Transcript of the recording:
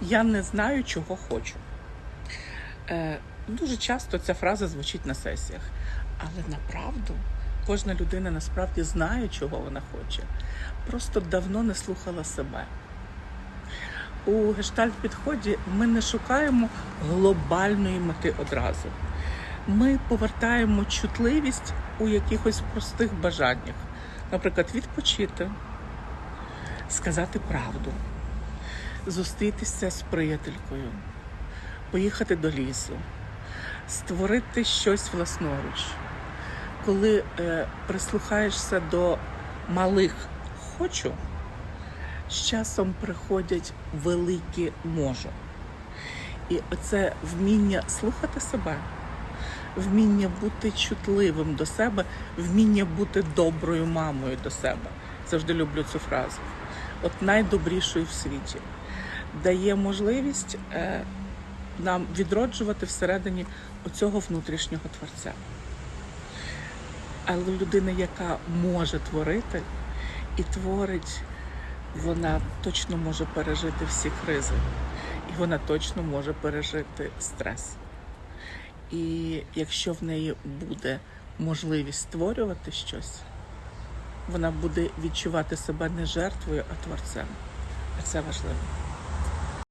Я не знаю, чого хочу. Е, дуже часто ця фраза звучить на сесіях. Але направду кожна людина насправді знає, чого вона хоче. Просто давно не слухала себе. У гештальт-підході ми не шукаємо глобальної мети одразу. Ми повертаємо чутливість у якихось простих бажаннях. Наприклад, відпочити, сказати правду, зустрітися з приятелькою, поїхати до лісу, створити щось власноруч. Коли е, прислухаєшся до малих хочу, з часом приходять великі можу. І оце вміння слухати себе, вміння бути чутливим до себе, вміння бути доброю мамою до себе. Завжди люблю цю фразу. От найдобрішою в світі. Дає можливість е, нам відроджувати всередині оцього внутрішнього творця. Але людина, яка може творити і творить, вона точно може пережити всі кризи, і вона точно може пережити стрес. І якщо в неї буде можливість створювати щось, вона буде відчувати себе не жертвою, а творцем. А це важливо.